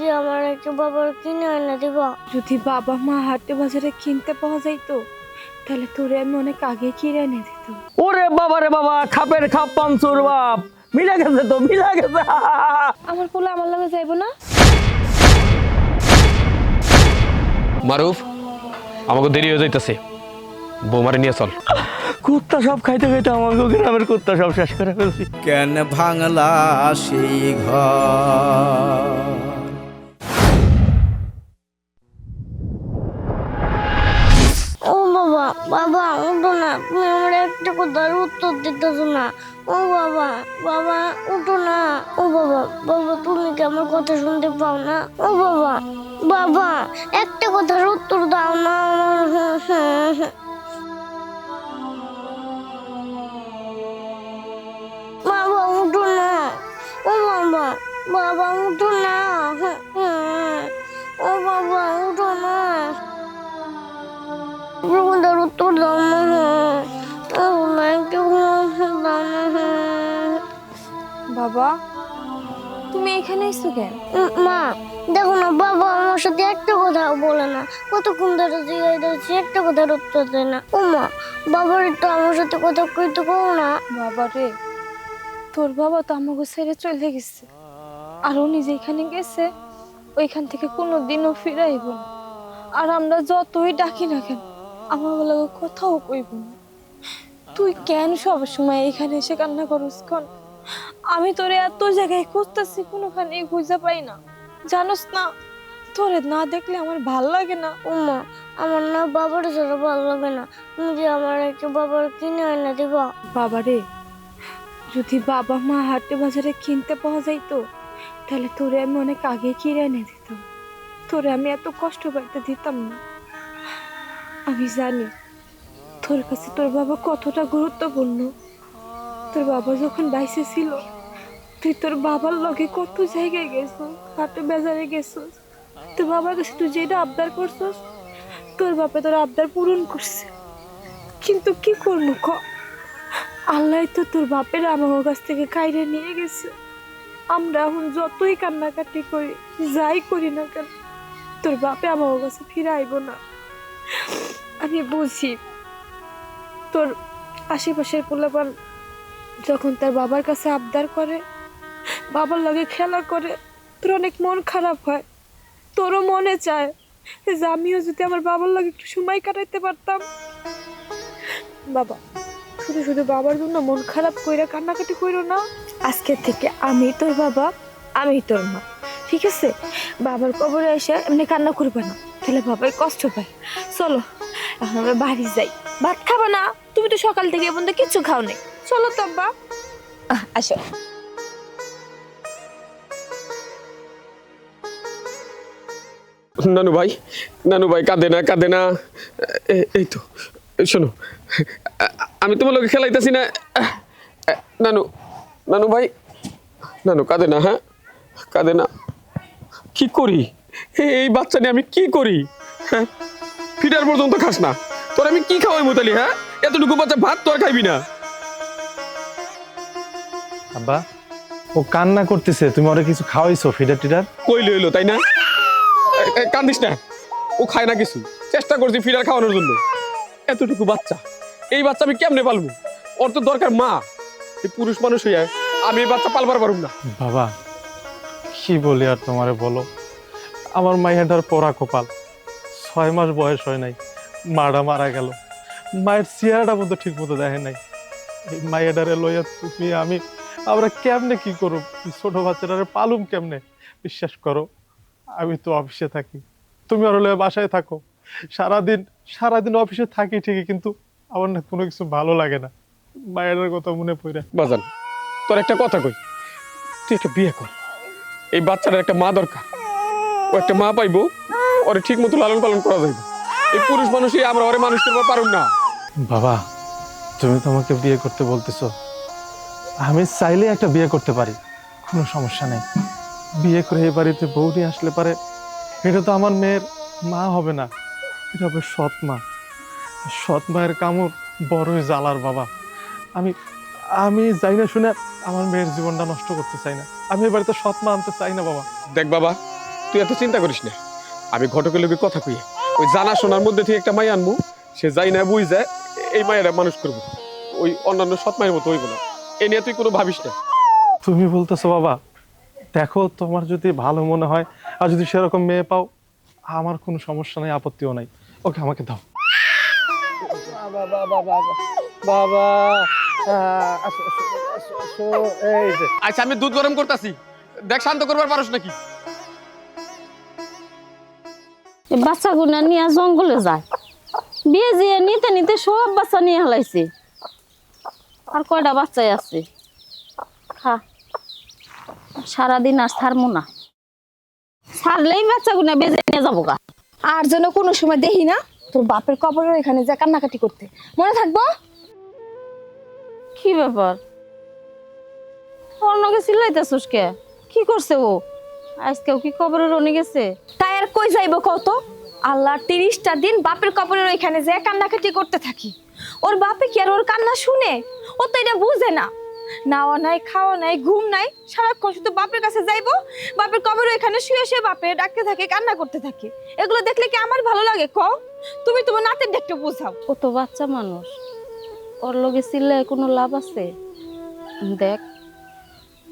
যে আমার একটা বাবার কিনে এনে দিবা। যদি বাবা মা হাটে বাজারে কিনতে পাওয়া যাইতো তাহলে তোরে আমি অনেক আগে কিনে এনে দিত। ওরে বাবা রে বাবা খাপের খাপ পাঞ্চুর বাপ। মিলা গেছে তো মিলা গেছে। আমার পোলা আমার লগে যাইবো না? মারুফ আমাকে দেরি হয়ে যাইতেছে। বৌমারে নিয়ে চল। কুত্তা সব খাইতে খাইতে আমাকে গ্রামের কুত্তা সব শেষ করে ফেলছি। কেন ভাঙলা সেই ঘর? বাবা উঠো না। তুমি আমার একটা কথার উত্তর দিতেছ না। ও বাবা বাবা, উঠো না। ও বাবা বাবা, তুমি কি আমার কথা শুনতে পাও না? ও বাবা বাবা, একটা কথার উত্তর দাও না আমার। বাবা, উঠো না। ও বাবা বাবা, উঠো না। বাবা। তুমি এখানে এসছো কেন? মা দেখো না বাবা আমার সাথে একটা কথা বলে না। কতক্ষণ ধরে জিজ্ঞাসা দিচ্ছি একটা কথার উত্তর দেয় না। ও মা বাবার তো আমার সাথে কথা কইতে কও না। বাবা রে তোর বাবা তো আমাকে ছেড়ে চলে গেছে। আর উনি যেখানে গেছে ওইখান থেকে কোনো দিনও ফিরাইব না। আর আমরা যতই ডাকি না কেন আমার লাগে কোথাও কইব না। তুই কেন সব সময় এখানে এসে কান্না করস কন? আমি তোরে এত জায়গায় খুঁজতেছি কোনোখানে খুঁজে পাই না। জানোস না, তোরে না দেখলে আমার ভালো লাগে না। ও মা আমার না বাবার ছাড়া ভালো লাগে না। যে আমার একটা বাবার কিনে এনে দিবা। বাবারে যদি বাবা মা হাটে বাজারে কিনতে পাওয়া যাইতো, তাহলে তোরে আমি অনেক আগে কিনে এনে দিতাম। তোরে আমি এত কষ্ট পাইতে দিতাম না। আমি জানি, তোর কাছে তোর বাবা কতটা গুরুত্বপূর্ণ। তোর বাবা যখন বাইসে ছিল, তুই তোর বাবার লগে কত জায়গায় গেছো হাটে বাজারে গেছিস? তোর বাবার কাছে তুই যেটা আবদার করছিস, তোর বাপে তোর আবদার পূরণ করছে। কিন্তু কি করব ক? আল্লাহ তো তোর বাপের আমার কাছ থেকে কাইরে নিয়ে গেছে। আমরা এখন যতই কান্নাকাটি করি, যাই করি না কেন, তোর বাপে আমার কাছে ফিরে আইব না। আমি বুঝি তোর আশেপাশের পোলাপান যখন তার বাবার কাছে আবদার করে, বাবার লগে খেলা করে, তোর অনেক মন খারাপ হয়। তোরও মনে চায় যে আমিও যদি আমার বাবার লগে একটু সময় কাটাইতে পারতাম। বাবা, শুধু শুধু বাবার জন্য মন খারাপ কইরা কান্নাকাটি কইরো না। আজকে থেকে আমি তোর বাবা, আমি তোর মা, ঠিক আছে? বাবার কবরে এসে এমনি কান্না করবে না, তাহলে বাবার কষ্ট পায়। চলো, এখন আমরা বাড়ি যাই। ভাত খাবা না? তুমি তো সকাল থেকে এখন কিছু খাও নাই চলো তো আব্বা আসো। নানু ভাই নানু ভাই কাঁদে না কাঁদে না। এই তো শোনো আমি তোমার লোকে খেলাইতেছি না। নানু নানু ভাই নানু কাঁদে না হ্যাঁ? কাঁদে না। কি করি? এই বাচ্চা নিয়ে আমি কি করি? হ্যাঁ? ফিটার পর্যন্ত খাস না। তোর আমি কি খাওয়াই মোতালি হ্যাঁ? এতটুকু বাচ্চা ভাত তো আর খাইবি না। আব্বা ও কান্না করতেছে তুমি ওরা কিছু খাওয়াইছো ফিডার টিডার? কইলে হইল তাই না? কান্দিস না। ও খায় না কিছু। চেষ্টা করছি ফিডার খাওয়ানোর জন্য। এতটুকু বাচ্চা। এই বাচ্চা আমি কেমনে পালবো? ওর তো দরকার মা। এই পুরুষ মানুষ হইয়া আমি এই বাচ্চা পালবার পারুম না। বাবা কি বলি আর তোমারে বলো? আমার মাইয়াটার পরা কপাল। ছয় মাস বয়স হয় নাই মারা মারা গেল। মায়ের চেহারাটা মতো ঠিক মতো দেখে নাই। এই মাইয়াটারে লইয়া তুমি আমি আমরা কেমনে কি করব? এই ছোট বাচ্চাটারে পালুম কেমনে? বিশ্বাস করো আমি তো অফিসে থাকি। তুমি আর হলে বাসায় থাকো। সারাদিন সারাদিন অফিসে থাকি ঠিকই কিন্তু আমার না কোনো কিছু ভালো লাগে না। মায়ের কথা মনে পড়ে। বাজান তোর একটা কথা কই। তুই একটা বিয়ে কর। এই বাচ্চাটার একটা মা দরকার। ও একটা মা পাইবো ওরে ঠিক মতো লালন পালন করা যাইবে। এই পুরুষ মানুষই আমরা ওরে মানুষ করতে পারুম না। বাবা তুমি তো আমাকে বিয়ে করতে বলতেছো। আমি চাইলে একটা বিয়ে করতে পারি। কোনো সমস্যা নেই। বিয়ে করে এই বাড়িতে বউ আসলে পারে, এটা তো আমার মেয়ের মা হবে না। এটা হবে সৎ মা। সৎ মায়ের কামড় বড়ই জ্বালার বাবা। আমি আমি যাই না শুনে আমার মেয়ের জীবনটা নষ্ট করতে চাই না। আমি এ বাড়িতে সৎ মা আনতে চাই না বাবা। দেখ বাবা, তুই এত চিন্তা করিস না। আমি ঘটকের লোকের কথা কই ওই জানা শোনার মধ্যে থেকে একটা মাই আনব, সে যাই না বুঝ যায় এই মায়েরা মানুষ করব। ওই অন্যান্য সৎ মায়ের মতো হইব না। এ নিয়ে তুই কোনো ভাবিস না। তুমি বলতেছো বাবা দেখো তোমার যদি ভালো মনে হয় আর যদি সেরকম মেয়ে পাও আমার কোনো সমস্যা নাই আপত্তিও নাই। ওকে আমাকে দাও। বাবা আচ্ছা আমি দুধ গরম করতেছি। দেখ শান্ত করবার পারস নাকি? এই বাচ্চাগুনা নিয়ে জঙ্গলে যায়। বিয়ে নিতে নিতে সব বাচ্চা নিয়ে হেলাইছে। আর কয়টা বাচ্চাই আছে? খা সারাদিন আর ছাড়মো না। ছাড়লেই বাচ্চাগুনা বেজে নিয়ে যাব গা। আর যেন কোনো সময় দেখি না তোর বাপের কবরের এখানে যা কান্নাকাটি করতে। মনে থাকব? কি ব্যাপার? অন্যকে চিল্লাইতেছিস কে? কি করছে ও? আজকেও কি কবরের রনে গেছে? তাই আর কই যাইব কত আল্লাহ তিরিশটা দিন বাপের কবরের ওইখানে যে কান্নাকাটি করতে থাকি। ওর বাপে কি আর ওর কান্না শুনে? ও তো এটা বুঝে না। নাওয়া নাই, খাওয়া নাই, ঘুম নাই, সারাক্ষণ শুধু বাপের কাছে যাইবো। বাপের কবর ওইখানে শুয়ে শুয়ে বাপে ডাকতে থাকে, কান্না করতে থাকে। এগুলো দেখলে কি আমার ভালো লাগে ক তুমি তোমার নাতের দেখতে বোঝাও। ও তো বাচ্চা মানুষ। ওর লগে চিল্লায় কোনো লাভ আছে? দেখ,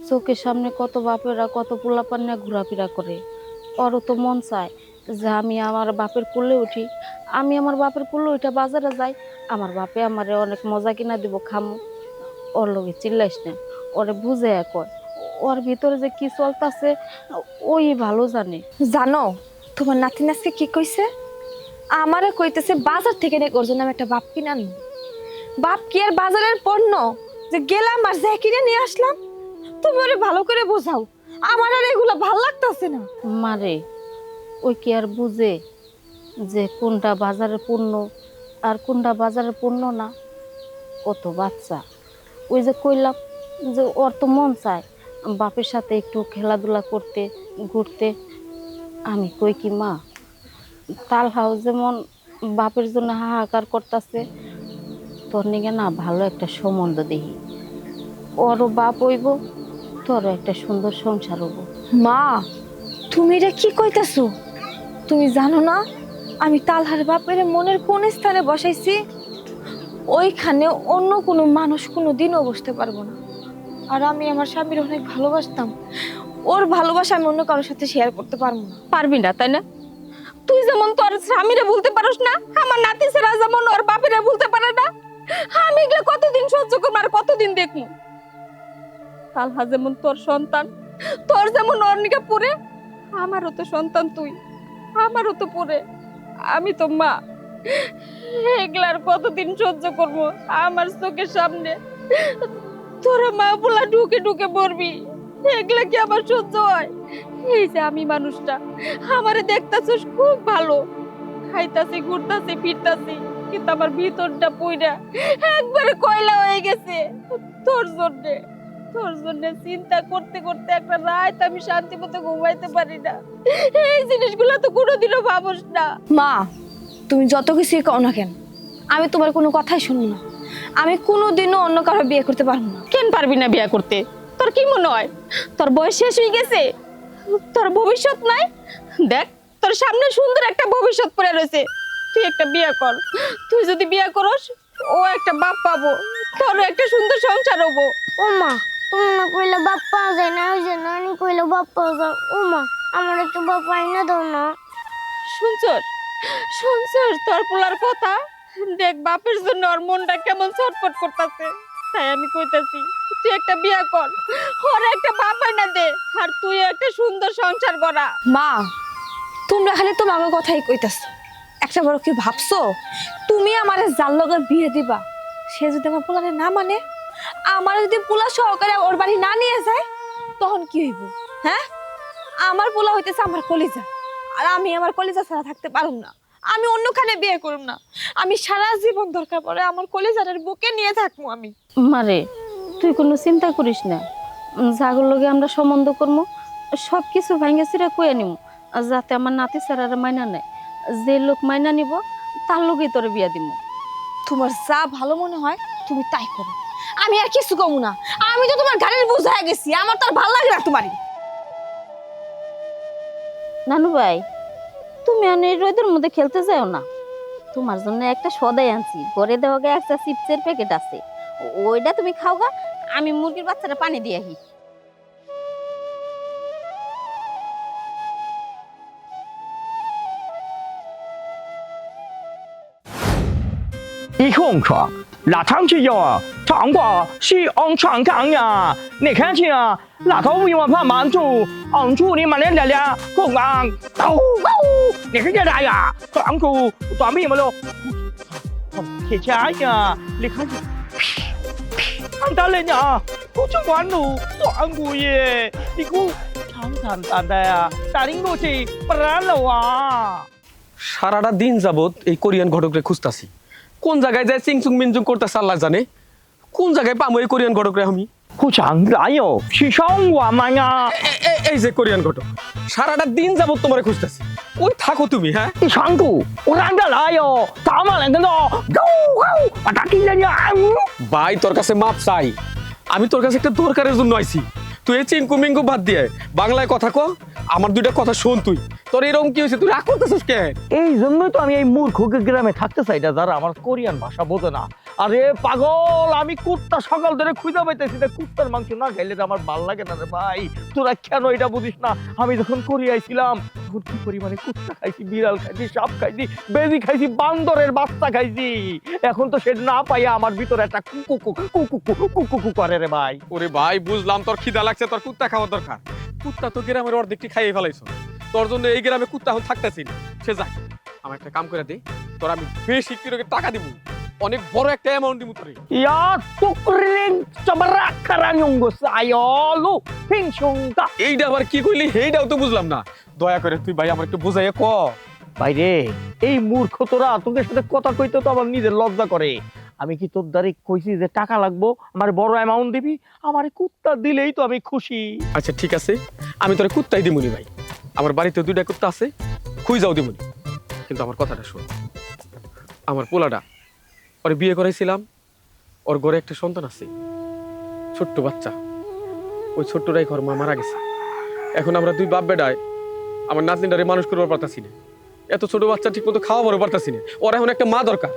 চোখের সামনে কত বাপেরা কত পোলাপান নিয়ে ঘোরাফেরা করে। ওরও তো মন চায় যে আমি আমার বাপের কুলে উঠি। আমি আমার বাপের কুলে উঠে বাজারে যাই। আমার বাপে আমারে অনেক মজা কিনা দিব খামু। ওর লগে চিল্লাইস না ওরে বুঝে কয় ওর ভিতরে যে কি চলতেছে ওই ভালো জানে। জানো তোমার নাতি নাচকে কি কইছে? আমারে কইতেছে বাজার থেকে নে ওর জন্য আমি একটা বাপ কিনে আনব। বাপ কি আর বাজারের পণ্য? যে গেলাম আর যা কিনে নিয়ে আসলাম? তুমি ওরে ভালো করে বোঝাও আমার আর এগুলো ভালো লাগতাছে না। মারে ওই কি আর বুঝে যে কোনটা বাজারের পণ্য আর কোনটা বাজারের পণ্য না? কত বাচ্চা। ওই যে কইলাম যে ওর তো মন চায় বাপের সাথে একটু খেলাধুলা করতে, ঘুরতে। আমি কই কি মা? তাল হাউস যেমন বাপের জন্য হাহাকার করতেছে, তোর নিগে না ভালো একটা সম্বন্ধ দেখি। ওরও বাপ হইব, তোরও একটা সুন্দর সংসার হব মা, তুমি এটা কি কইতাছো? তুমি জানো না আমি তালহার বাপের মনের কোন স্থানে বসাইছি, ওইখানে অন্য কোনো মানুষ কোনো দিনও বসতে পারব না। আর আমি আমার স্বামীর অনেক ভালোবাসতাম। ওর ভালোবাসা আমি অন্য কারোর সাথে শেয়ার করতে পারব না। পারবি না, তাই না? তুই যেমন তোর স্বামীরে বলতে পারস না, আমার নাতি সেরা যেমন ওর বাপেরে বলতে পারে না, আমি এগুলো কতদিন সহ্য করব আর কতদিন দেখব? তালহা যেমন তোর সন্তান, তোর যেমন ওর নিকে পড়ে আমারও তো সন্তান তুই, আমারও তো পড়ে আমি তো মা, এগুলার কতদিন সহ্য করব? আমার চোখের সামনে। তোরা মা পোলা ঢুকে ঢুকে মরবি। এগুলা কি আমার সহ্য হয়? এই যে আমি মানুষটা, আমারে দেখতাছিস খুব ভালো। খাইতাছি, ঘুরতাছি, ফিরতাছি, কিন্তু আমার ভিতরটা পইরা একবারে কয়লা হয়ে গেছে। তোর জন্যে। তোর জন্য চিন্তা করতে করতে একটা রাত আমি শান্তি মতো ঘুমাইতে পারি না। এই জিনিসগুলো তো কোনোদিনও ভাবস না। মা তুমি যত কিছুই কও না কেন আমি তোমার কোনো কথাই শুনব না। আমি কোনোদিনও অন্য কারও বিয়ে করতে পারব না। কেন পারবি না বিয়ে করতে? তোর কি মনে হয়? তোর বয়স শেষ হয়ে গেছে? তোর ভবিষ্যৎ নাই? দেখ তোর সামনে সুন্দর একটা ভবিষ্যৎ পড়ে রয়েছে। তুই একটা বিয়ে কর। তুই যদি বিয়ে করস ও একটা বাপ পাবো। তোর একটা সুন্দর সংসার হব। ও মা তুমি না কইলে বাপ পাওয়া যায় না ওই যে নানি কইলে বাপ পাওয়া যায় ও মা আমার একটু বাপ আইনা দাও না। শুনছস শুনছস তোর পোলার কথা? দেখ বাপের জন্য ওর মনটা কেমন ছটফট করতেছে। তাই আমি কইতাছি তুই একটা বিয়ে কর ওর একটা বাপ না দে আর তুই একটা সুন্দর সংসার করা মা তোমরা খালি তোমাকে কথাই কইতাছো। একটা বড় কি ভাবছ? তুমি আমার যার লগে বিয়ে দিবা সে যদি আমার পোলারে না মানে আমার যদি পোলা সহকারে ওর বাড়ি না নিয়ে যায় তখন কি হইব? হ্যাঁ? আমার পোলা হইতেছে আমার কলিজা আর আমি আমার কলিজা ছাড়া থাকতে পারুম না। আমি অন্যখানে বিয়ে করুম না। আমি সারা জীবন দরকার পড়ে আমার কলিজারের বুকে নিয়ে থাকব আমি। মারে তুই কোনো চিন্তা করিস না। যাগুর লগে আমরা সম্বন্ধ করব সব কিছু ভাঙ্গে চিরা কয়ে নিব যাতে আমার নাতি সারারে মাইনা নেয়। যে লোক মাইনা নিব তার লগেই তোরে বিয়া দিব তোমার যা ভালো মনে হয় তুমি তাই করো। আমি আর কিছু কমু না। আমি তো তোমার গাড়ির বোঝা হয়ে গেছি আমার তো আর ভালো লাগে না তোমারই। নানু ভাই তুমি আর এই রোদের মধ্যে খেলতে যাও না। তোমার জন্য একটা সদাই আনছি ঘরে দেওয়া গে একটা চিপসের প্যাকেট আছে। ওইটা তুমি খাও গা আমি মুরগির বাচ্চাটা পানি দিয়ে আহি। 一空床，拉长去呀，长瓜是昂长长呀，你看见啊，拉头比我怕满住，昂住你满脸脸脸，空昂，狗狗，你看见啥呀？长股短命么喽？铁家呀，你看见？看到了呀，不就完路短股耶，你估长长长的呀，打领过去不然了哇。 সারাটা দিন যাবত এই কোরিয়ান ঘটকরে খুঁজতাছি কোন জায়গায় যায় চিংচুং মিনচুং করতেছে আল্লাহ জানে কোন জায়গায় পাবো এই কোরিয়ান ঘটকরে আমি 不长哪有是上我们呀？ এ- এ- এই যে কোরিয়ান ঘটক সারাটা দিন যাবত তোমার খুঁজতেছি ওই থাকো তুমি হ্যাঁ 第长股，我让他来哟，咱们两个呢，go go，把他听见呀，嗯。 ভাই তোর কাছে মাপ চাই আমি তোর কাছে একটা দরকারের জন্য আইছি তুই এই চিঙ্কু মিঙ্কু বাদ দিয়ে বাংলায় কথা ক, আমার দুইটা কথা শুন তুই। তোর এরকম কি হয়েছে? তুই রাগ করতেছিস কেন? এই জন্যই তো আমি এই মূর্খ গ্রামে থাকতে চাই না, যারা আমার কোরিয়ান ভাষা বোঝে না। আরে পাগল, আমি কুত্তা সকাল ধরে খুঁজে পাইতেছি না কুত্তার মাংস না খাইলে আমার ভালো লাগে না রে ভাই। তোরা কেন এটা বুঝিস না? আমি যখন কোরিয়ায় ছিলাম তখন কি পরিমাণে কুত্তা খাইছি, বিড়াল খাইছি, সাপ খাইছি, বেজি খাইছি, বান্দরের বাচ্চা খাইছি। এখন তো সে না পাইয়া আমার ভিতরে একটা কুকু কুকু কুকু কুকু করে রে ভাই। ওরে ভাই, বুঝলাম তোর খিদা লাগছে, তোর কুত্তা খাওয়া দরকার। কুত্তা তো গ্রামের অর্ধেকটি খাইয়ে ফেলাইছো? তোর জন্য এই গ্রামে কুত্তা এখন থাকতেছি না। সে যাক আমার একটা কাম করে দে, তোর আমি বেশি কিরকে টাকা দিব? অনেক বড় একটা অ্যামাউন্ট দিব তোরে। tukring ceberak nyunggus ayo lu pingsungka. এইটা আবার কি কইলি? এইটাও তো বুঝলাম না। দয়া করে তুই ভাই আমার একটু বুঝাইয়া ক। বাইরে এই মূর্খ তোরা তোদের সাথে কথা কইতে তো আমার নিজের লজ্জা করে। আমি কি তোর দ্বারে কইছি যে টাকা লাগবো? আমার বড় অ্যামাউন্ট দিবি? আমার কুত্তা দিলেই তো আমি খুশি। আচ্ছা ঠিক আছে। আমি তোরে কুত্তাই দিমুনি ভাই। আমার বাড়িতে দুইটা কুত্তা আছে খুই যাও দিমুনি। কিন্তু আমার কথাটা শোন। আমার পোলাটা ওরে বিয়ে করাইছিলাম, ওর ঘরে একটা সন্তান আছে, ছোট্ট বাচ্চা। ওই ছোট্টটাই ঘর মা মারা গেছে। এখন আমরা দুই বাপ বেডায় আমার নাতনিটারে মানুষ করবার পারতাছি না। এত ছোট বাচ্চা ঠিক মতো খাওয়াবারও পারতাছি না। ওর এখন একটা মা দরকার।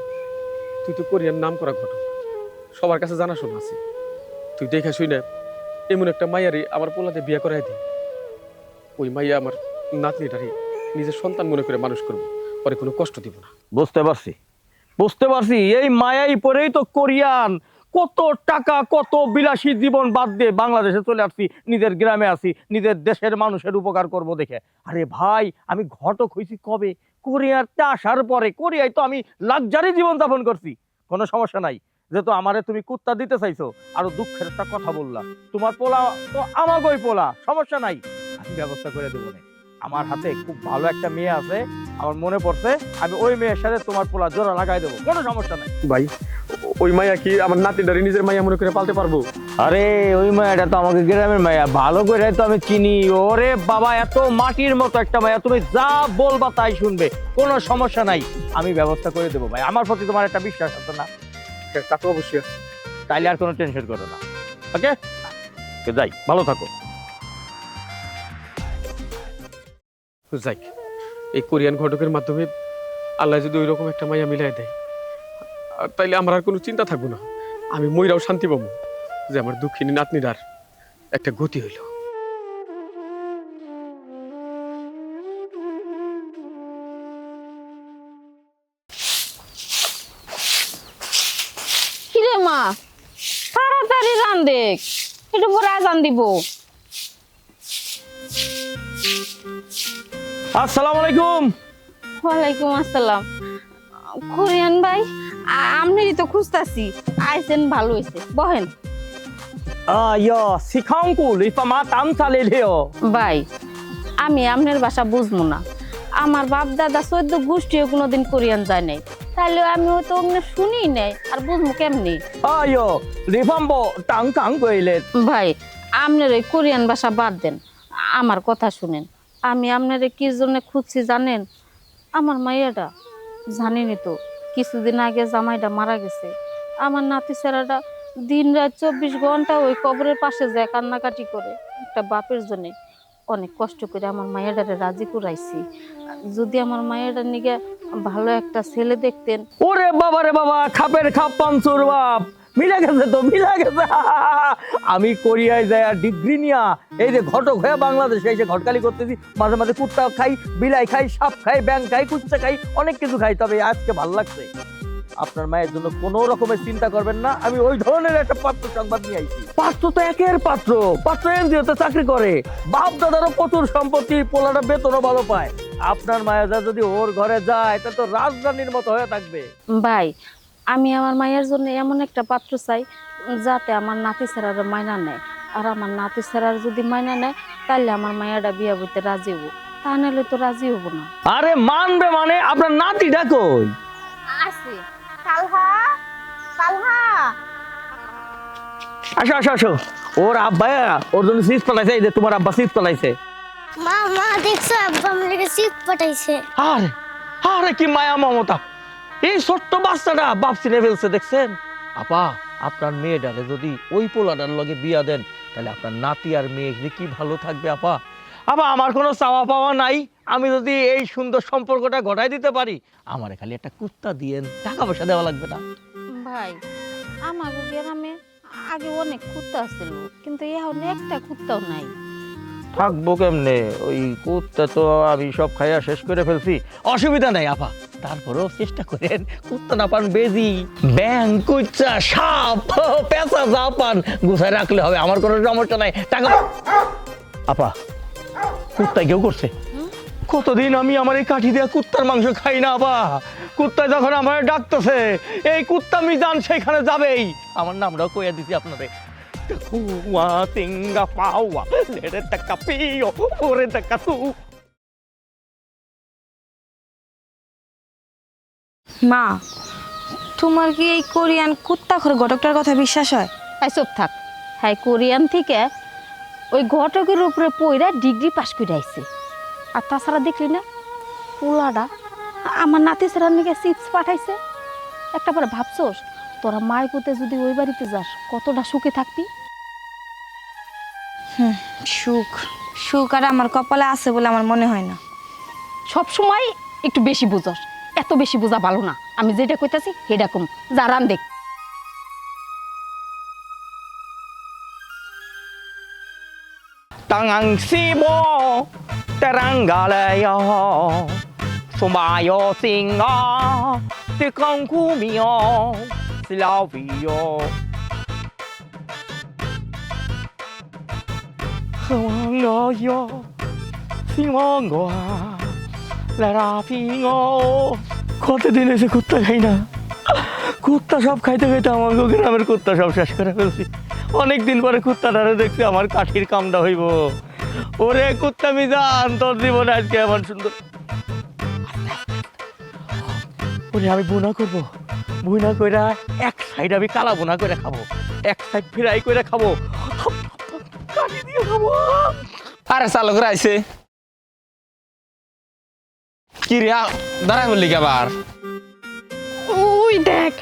তুই তো কোরিয়ার নাম করা ঘটক। সবার কাছে জানাশোনা আছে। তুই দেখা শুই না, এমন একটা মাইয়ারে আমার পোলাতে বিয়ে করাই দে। ওই মাইয়া আমার নাতনিটারে নিজের সন্তান মনে করে মানুষ করব। পরে কোনো কষ্ট দিব না। বুঝতে পারছি। বুঝতে পারছি, এই মায়াই পরেই তো কোরিয়ান। কত টাকা, কত বিলাসী জীবন বাদ দিয়ে বাংলাদেশে চলে আসছি, নিজের গ্রামে আসি নিজের দেশের মানুষের উপকার করব দেখে। আরে ভাই, আমি ঘটক হয়েছি কবে? কোরিয়াতে আসার পরে, কোরিয়ায় তো আমি লাক্সারি জীবন যাপন করছি। কোনো সমস্যা নাই, যেহেতু আমারে তুমি কুত্তা দিতে চাইছো, আরও দুঃখের একটা কথা বললাম। তোমার পোলা তো আমাগোই পোলা, সমস্যা নাই। আমি ব্যবস্থা করে দেবো না। আমার হাতে খুব ভালো একটা মেয়ে আছে আমার মনে পড়ছে আমি ওই মেয়ের সাথে তোমার পোলা জোড়া লাগাই দেবো কোনো সমস্যা নাই। ভাই ওই মাইয়া কি আমার নাতিটারে নিজের মাইয়া মনে করে পালতে পারব? আরে ওই মায়াটা তো আমাকে গ্রামের মায়া ভালো করে তো আমি চিনি। ওরে বাবা এত মাটির মতো একটা মায়া তুমি যা বলবা তাই শুনবে কোনো সমস্যা নাই। আমি ব্যবস্থা করে দেবো ভাই আমার প্রতি তোমার একটা বিশ্বাস আছে না? তা তো অবশ্যই তাইলে আর কোনো টেনশন করো না। ওকে যাই ভালো থাকো। যাই এই কোরিয়ান ঘটকের মাধ্যমে আল্লাহ যদি ওই রকম একটা মাইয়া মিলাই দেয় তাইলে আমার আর কোনো চিন্তা থাকব না। আমি ময়রাও শান্তি পাবো যে আমার দুঃখিনী নাতনিটার একটা গতি হইল। মা রান দেখ, একটু পরে আজান দিব। আসসালামু আলাইকুম। ওয়ালাইকুম আসসালাম। কোরিয়ান ভাই আমনেরই তো খুঁজতাছি। আইসেন ভালো হয়েছে বহেন। আয়া শিখাঙ্কু লিফামা তাম চালে লেও। ভাই আমি আমনের ভাষা বুঝব না। আমার বাপ দাদা চোদ্দ গোষ্ঠীও কোনোদিন কোরিয়ান যায় নাই। তাহলে আমি হয়তো অমনে শুনি নাই আর বুঝব কেমনি? আয়ো লিফাম্বো টাং টাং কইলে ভাই আপনার ওই কোরিয়ান ভাষা বাদ দেন। আমার কথা শুনেন। আমি আপনারে কি জন্য খুঁজছি জানেন? আমার মাইয়াটা জানেনই তো, কিছুদিন আগে জামাইটা মারা গেছে। আমার নাতি ছেড়াটা দিন রাত চব্বিশ ঘণ্টা ওই কবরের পাশে যায় কান্নাকাটি করে, একটা বাপের জন্যে। অনেক কষ্ট করে আমার মায়েরারে রাজি করাইছি। যদি আমার মায়েরার নিগে ভালো একটা ছেলে দেখতেন। ওরে বাবা রে বাবা, খাপের খাপ পাঞ্চুর বাপ। মিলে গেছে তো, মিলে গেছে। আমি কোরিয়ায় আর ডিগ্রি নিয়া এই যে ঘটক হয়ে বাংলাদেশে এসে ঘটকালি করতেছি, মাঝে মাঝে কুত্তা খাই, বিলাই খাই, সাপ খাই ব্যাং খাই কুচ্চা খাই, অনেক কিছু খাই, তবে আজকে ভালো লাগছে। আপনার মায়ের জন্য কোনো রকমের চিন্তা করবেন না, আমি ওই ধরনের একটা পাত্র সংবাদ নিয়ে আইছি। পাত্র তো একের পাত্র পাত্র এনজিওতে চাকরি করে। বাপ দাদারও প্রচুর সম্পত্তি, পোলাটা বেতনও ভালো পায়। আপনার মায়েরা যদি ওর ঘরে যায় তা তো রাজধানীর মতো হয়ে থাকবে। ভাই, আমি আমার মায়ের জন্য এমন একটা পাত্র চাই যাতে আমার নাতি ছেড়ার মাইনা নেয়। আর আমার নাতি ছেড়ার যদি মাইনা নেয় তাহলে আমার মায়েরা বিয়া বইতে রাজি হব। তা নাহলে তো রাজি হব না। আরে মানবে মানে? আপনার নাতিটা কই? আসি কালহা কালহা আসো আসো আসো। ওর আব্বা ওর জন্য সিট পালাইছে এই যে তোমার আব্বা সিট পালাইছে মা মা দেখছ আব্বা আমাকে সিট পাঠাইছে। আরে আরে কি মায়া মমতা। এই ছোট্ট বাচ্চাটা বাপ চিনে ফেলছে দেখছেন? আপা আপনার মেয়েটারে যদি ওই পোলাটার লগে বিয়া দেন, তাহলে আপনার নাতি আর মেয়ে কি ভালো থাকবে, আপা? আপা, আমার কোনো চাওয়া পাওয়া নাই। আমি যদি এই সুন্দর সম্পর্কটা ঘটাই দিতে পারি, আমার খালি একটা কুত্তা দিয়েন টাকা পয়সা দেওয়া লাগবে না। ভাই আমার গ্রামে আগে অনেক কুত্তা ছিল কিন্তু এখন একটা কুত্তাও নাই। থাকব কেমনে? ওই কুত্তা তো আমি সব খাইয়া শেষ করে ফেলছি। অসুবিধা নাই, আপা। তারপরেও চেষ্টা করেন, কুত্তা না পান বেজি, ব্যাং কুচ্চা সাপ, পেঁচা, যা পান গুছায় রাখলে হবে, আমার কোনো সমস্যা নাই। টাকা আপা কুত্তায় কেউ করছে? কতদিন আমি আমার এই কাঠি দেওয়া কুত্তার মাংস খাই না, আপা? কুত্তায় যখন আমার ডাকতেছে, এই কুত্তা মিজান সেখানে যাবেই। আমার নামটাও কইয়া দিছি মা তোমার কি এই কোরিয়ান কুত্তা খর ঘটকটার কথা বিশ্বাস হয়? চুপ থাক। হ্যাঁ কোরিয়ান থেকে ওই ঘটকের উপরে পইরা ডিগ্রি পাস করে আইছে। আর তাছাড়া দেখলি না পোলাটা আমার নাতি সেরার নিকে চিপস পাঠাইছে। একটা পরে ভাবছোস তোরা মায়ের পুতে যদি ওই বাড়িতে যাস কতটা সুখে থাকবি? সুখ। সুখ আর আমার কপালে আছে বলে আমার মনে হয় না। সব সময় একটু বেশি বুঝস। এত বেশি বোঝা ভালো না। আমি যেটা কইতাছি সেটা কম। যা রান দেখ। Tangang sibo, terang galeo, sumayo singa, tikang kumio, silavio. Hawangyo, সিংহ লারাফিঙো কতদিন এসে কুত্তা খাই না? কুত্তা সব খাইতে খাইতে আমার গ্রামের কুত্তা সব শেষ করে ফেলছি। অনেক দিন পরে কুত্তাটারে দেখছি আমার কাঠির কামটা হইব। ওরে কুত্তা মিজান তোর জীবনে আজকে এমন সুন্দর। ওরে আমি বুনা করব। বুনা কইরা এক সাইড আমি কালা বুনা করে খাব। এক সাইড ফ্রাই করে খাব। আরে চালক আইছে। কি রে দাঁড়াই বললি আবার? ওই দেখ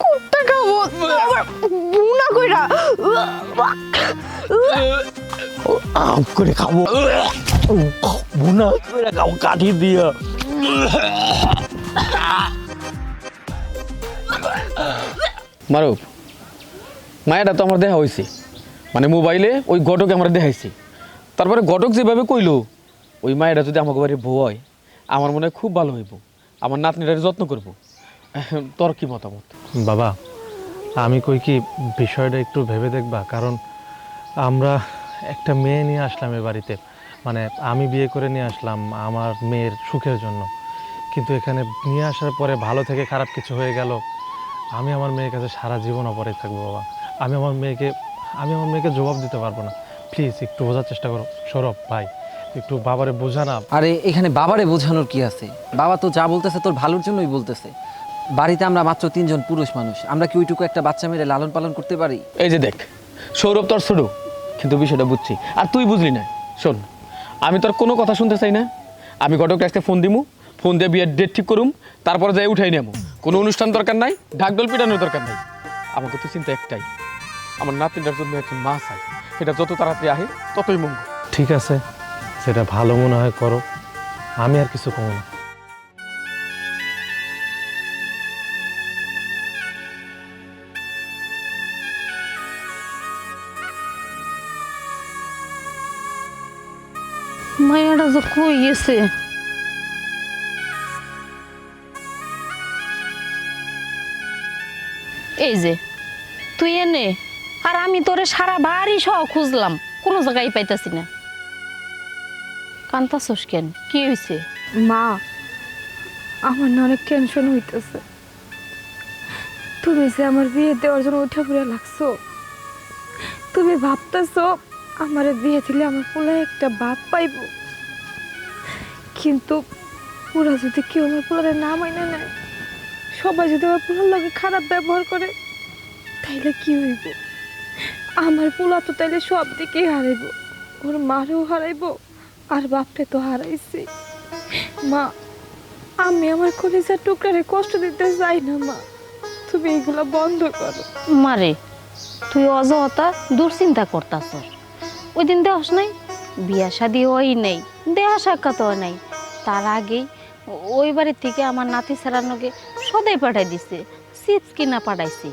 কুত্তা খাব বুনা কইরা। আম করে খাব। বুনা করে খাব কাঠি দিয়া। মারুফ মায়েরা তো আমার দেখা হয়েছে মানে মোবাইলে ওই ঘটক আমরা দেখাইছি। তারপরে ঘটক যেভাবে কইলো, ওই মায়েরা যদি আমাকে বাড়ি বউ হয়, আমার মনে হয় খুব ভালো হইব। আমার নাতনিটার যত্ন করব। তোর কি মতামত? বাবা, আমি কই কি বিষয়টা একটু ভেবে দেখবা? কারণ আমরা একটা মেয়ে নিয়ে আসলাম এ বাড়িতে। মানে আমি বিয়ে করে নিয়ে আসলাম আমার মেয়ের সুখের জন্য। কিন্তু এখানে নিয়ে আসার পরে ভালো থেকে খারাপ কিছু হয়ে গেল। আমি আমার মেয়ের কাছে সারা জীবন অপরাধ থাকব বাবা। আমি আমার মেয়েকে আমি আমার মেয়েকে জবাব দিতে পারব না। প্লিজ একটু বোঝার চেষ্টা করো। সৌরভ ভাই একটু বাবারে বোঝা না আরে এখানে বাবারে বোঝানোর কি আছে? বাবা তো যা বলতেছে তোর ভালোর জন্যই বলতেছে। বাড়িতে আমরা মাত্র তিনজন পুরুষ মানুষ। আমরা কি ওইটুকু একটা বাচ্চা মেরে লালন পালন করতে পারি? এই যে দেখ সৌরভ তোর ছোট কিন্তু বিষয়টা বুঝছি। আর তুই বুঝলি না। শোন আমি তোর কোনো কথা শুনতে চাই না। আমি ঘটক আজকে ফোন দিমু ফোন দিয়ে বিয়ের ডেট ঠিক করুম তারপরে যাই উঠাই নেব কোনো অনুষ্ঠান দরকার নাই ঢাকডোল পিটানোর দরকার নাই। আমাকে তো চিন্তা একটাই আমার নাতিটার জন্য একজন মা চাই। এটা যত তাড়াতাড়ি আহে ততই মঙ্গল। ঠিক আছে যেটা ভালো মনে হয় করো। আমি আর কিছু কমো না। মায়াটা যে কই গেছে? এই যে তুই এনে। আর আমি তোরে সারা বাড়ি সহ খুঁজলাম, কোনো জায়গায় পাইতাছি না। কান্তাছস কেন? কি হয়েছে মা, আমার না অনেক টেনশন হইতেছে। তুমি যে আমার বিয়ে দেওয়ার জন্য উঠে পড়ে লাগছো, তুমি ভাবতেছো আমার বিয়ে দিলে আমার পোলা একটা বাপ পাইব। কিন্তু ওরা যদি কেউ আমার পোলারে না মাইনে নেয়, সবাই যদি আমার পোলার লগে খারাপ ব্যবহার করে, তাইলে কি হইব? আমার পোলা তো তাইলে সব দিকেই হারাইব। ওর মারও হারাইব, আর বাপরে তো হারাইছি। মা, আমি আমার কলিজার টুকরারে কষ্ট দিতে চাই না, মা। তুমি এগুলো বন্ধ করো। মারে তুই অযথা দুশ্চিন্তা করতাস ওই দিন দেহস নাই? বিয়া শাদি হই নেই, দেহা সাক্ষাৎ হয় নাই। তার আগেই ওই বাড়ির থেকে আমার নাতি সেরানোকে সদাই পাঠাই দিছে, চিপস কিনা পাঠাইছি।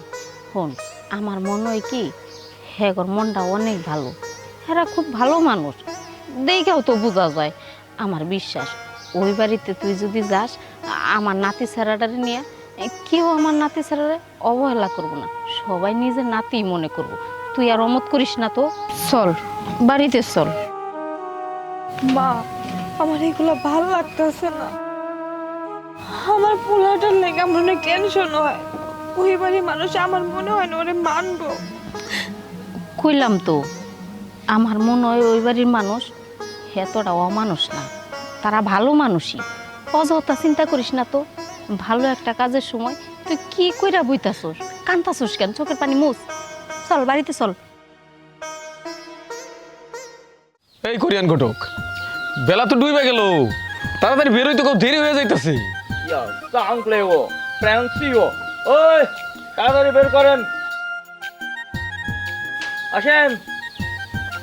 হন, আমার মনে হয় কি হ্যাগর মনটা অনেক ভালো। হ্যাঁ খুব ভালো মানুষ। দেখেও তো বোঝা যায়। আমার বিশ্বাস, ওই বাড়িতে তুই যদি যাস, আমার নাতি সেরাটারে নিয়ে, কেউ আমার নাতি ছাড়ারে অবহেলা করব না। সবাই নিজের নাতি মনে করব। তুই আর অমত করিস না তো। চল, বাড়িতে চল। মা, আমার এগুলো ভালো লাগতেছে না। আমার পোলাটার লেগে অনেক টেনশন হয়। ওই বাড়ির মানুষ আমার মনে হয় না ওরে মানবো। কইলাম তো আমার মনে হয় ওই বাড়ির মানুষ এতটা অমানুষ না। তারা ভালো মানুষই। অযথা চিন্তা করিস না তো ভালো একটা কাজের সময় তুই কি কইরা বইতাছস? কান্তাছস কেন? চোখের পানি মুছ। চল বাড়িতে চল। এই কোরিয়ান ঘটক বেলা তো ডুবে গেল। তাড়াতাড়ি বেরোই তো খুব দেরি হয়ে যাইতেছে। চাংপ্লেও ফ্রান্সিও ওই তাড়াতাড়ি বের করেন। আসেন।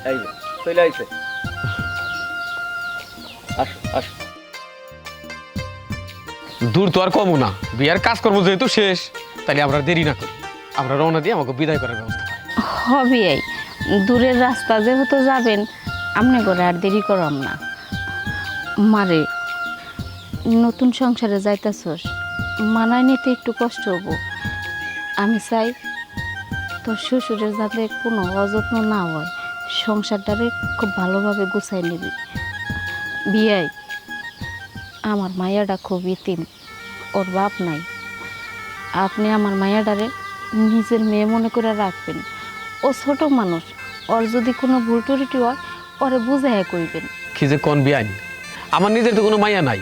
এই চলে আইছে। আসো আসো। দূর তো আর কমও না। বিয়ার কাজকর্ম যেহেতু শেষ তাহলে আমরা দেরি না করি। আমরা রওনা দিয়ে আমাকে বিদায় করার ব্যবস্থা হবে এই। দূরের রাস্তা যেহেতু যাবেন আপনি করে আর দেরি করাম না। মারে নতুন সংসারে যাইতাছস মানায় নিতে একটু কষ্ট হব। আমি চাই তোর শ্বশুরের যাতে কোনো অযত্ন না হয় সংসারটারে খুব ভালোভাবে গুছাই নিবি। বিয়াই আমার মায়াটা খুব ইতিম ওর বাপ নাই। আপনি আমার মায়াটারে নিজের মেয়ে মনে করে রাখবেন। ও ছোট মানুষ ওর যদি কোনো ভুল টুরিটি হয় ওরে বুঝাইয়া কইবেন। কি যে কোন বিয়ান আমার নিজের তো কোনো মায়া নাই।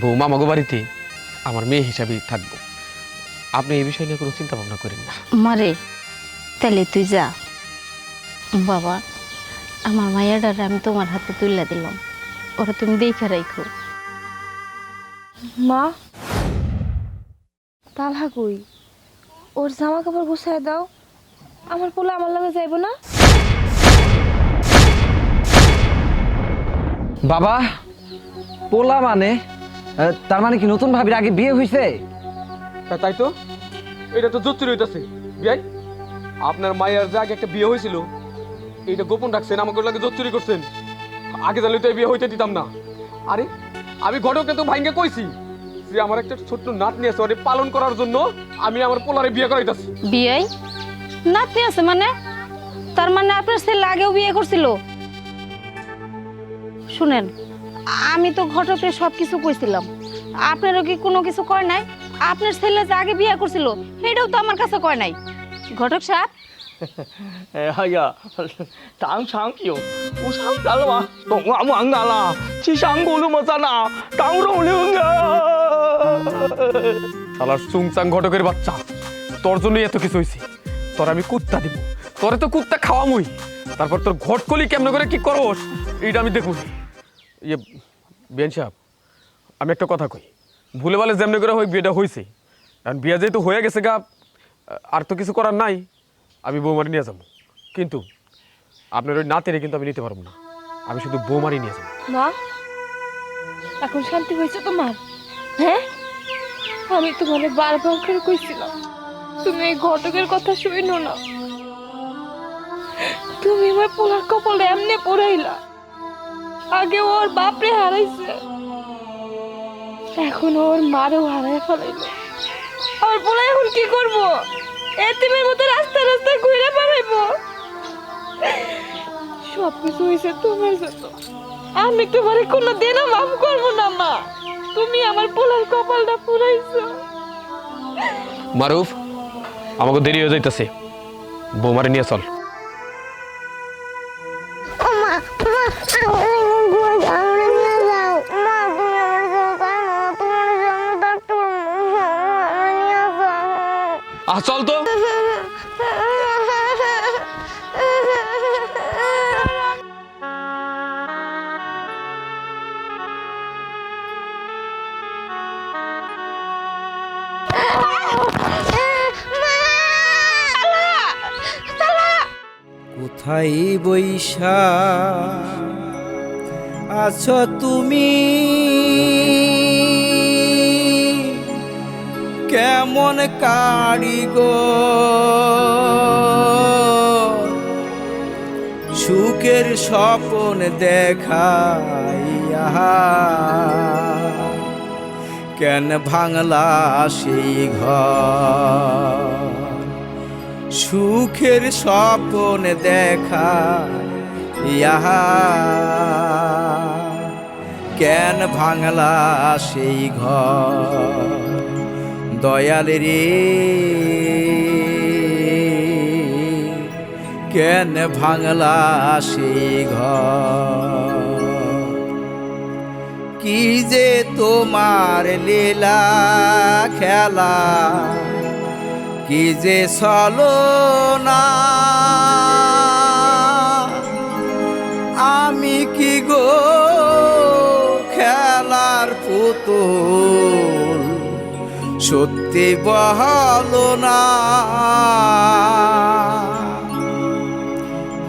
বৌমা আমাকে বাড়িতে আমার মেয়ে হিসাবেই থাকব। আপনি এই বিষয় নিয়ে কোনো চিন্তা ভাবনা করেন না। মারে তাহলে তুই যা। বাবা আমার মায়াটারে আমি তোমার হাতে তুলে দিলাম। ওরা তুমি দেখে রাখো মা তালহা কই? ওর জামা কাপড় গুছাই দাও। আমার পোলা আমার লগে যাইব না। বাবা পোলা মানে? তার মানে কি নতুন ভাবির আগে বিয়ে হয়েছে তাই তো এটা তো জোচ্চুরি হইতাছে বিয়াই। আপনার মায়ের যে আগে একটা বিয়ে হয়েছিল, এইটা গোপন রাখছেন, আমাকে লাগে জোচ্চুরি করছেন। আগে জানলে তো এই বিয়ে হইতে দিতাম না। আরে, আমি ঘটককে তো ভাইঙ্গে কইছি যে আমার একটা ছোট্ট নাতনি আছে, ওরে পালন করার জন্য আমি আমার পোলারে বিয়ে করাইতাছি। বিয়াই নাতি আছে মানে? তার মানে আপনার ছেলে আগেও বিয়ে করছিল? শুনেন, আমি তো ঘটকে সব কিছু কইছিলাম। আপনারও কি কোনো কিছু কয় নাই? আপনার ছেলে যে আগে বিয়ে করছিল এটাও তো আমার কাছে কয় নাই। ঘটক সাহেব 哎呀，当场有不上咱了吗？懂啊，忙的啦，去上过那么咱呐，当肉灵啊！ শালার চুংচাং ঘটকের বাচ্চা তোর জন্যই এত কিছু হয়েছে তোর আমি কুত্তা দিব তোরে তো কুত্তা খাওয়ামুই তারপর তোর ঘটকলি কেমন করে কি করস এইটা আমি দেখুন ইয়ে বিয়ান সাহেব আমি একটা কথা কই ভুলে ভালে যেমনি করে হোক বিয়েটা হয়েছে কারণ বিয়ে যেহেতু হয়ে গেছে গা আর তো কিছু করার নাই। আমি বৌমারি নিয়ে যাব। কিন্তু আপনার ওই নাতিরে কিন্তু আমি নিতে পারব না। আমি শুধু বৌমারি নিয়ে যাব। মা, এখন শান্তি হয়েছে তোমার? হ্যাঁ? আমি তোমারে বারবার করে কইছিলাম, তুমি এই ঘটকের কথা শুইনো না। তুমি আমার পোলার কপালে এমনি পড়াইলা। আগে ওর বাপরে হারাইছে। এখন ওর মারেও হারাই ফেলাইলো। আর পোলা এখন কি করব? এতিমের মতো রাস্তা রাস্তা ঘুরে বেড়াইবো। সব কিছু হয়েছে তোমার জন্য। আমি তোমারে কোনো দিনও মাফ করব না মা। তুমি আমার পোলার কপালটা পুরাইছো। মারুফ আমাকে দেরি হয়ে যাইতেছে। বৌমারি নিয়ে চল। চল তো। কোথায় বৈশা আছো তুমি কেমন কারিগো সুখের স্বপন দেখাইয়া, কেন ভাঙলা সেই ঘর? সুখের স্বপন দেখা ইহা কেন ভাঙলা সেই ঘর? দয়াল রে কেন ভাঙলা ঘর? কি যে তোমার লীলা খেলা? কি যে চলো না সত্যি বহালো না।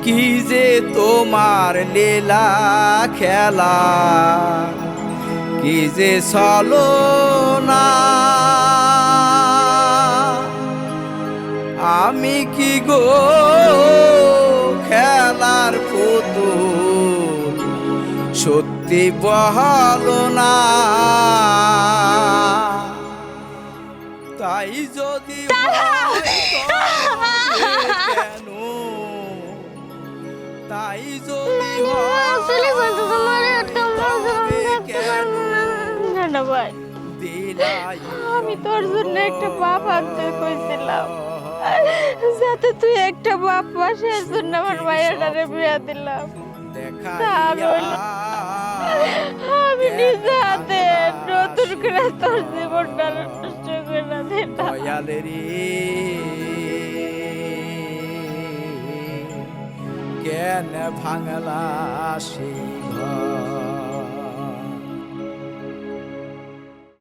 কি যে তোমার লীলা খেলা, কি যে চলো না আমি কি গো খেলার পুতুল? সত্যি বহালো না। তাই যদি আসলে বলতো তোমার একটা আমি না। না না ভাই। আমি তোর জন্য একটা বাপ আনতে কইছিলাম। যাতে তুই একটা বাপ পাস এর জন্য আমার মায়েরারে বিয়া দিলাম। আমি নিজে হাতে নতুন করে তোর জীবনটা নষ্ট করে দিলাম। কেন ভাঙলা সেই ঘর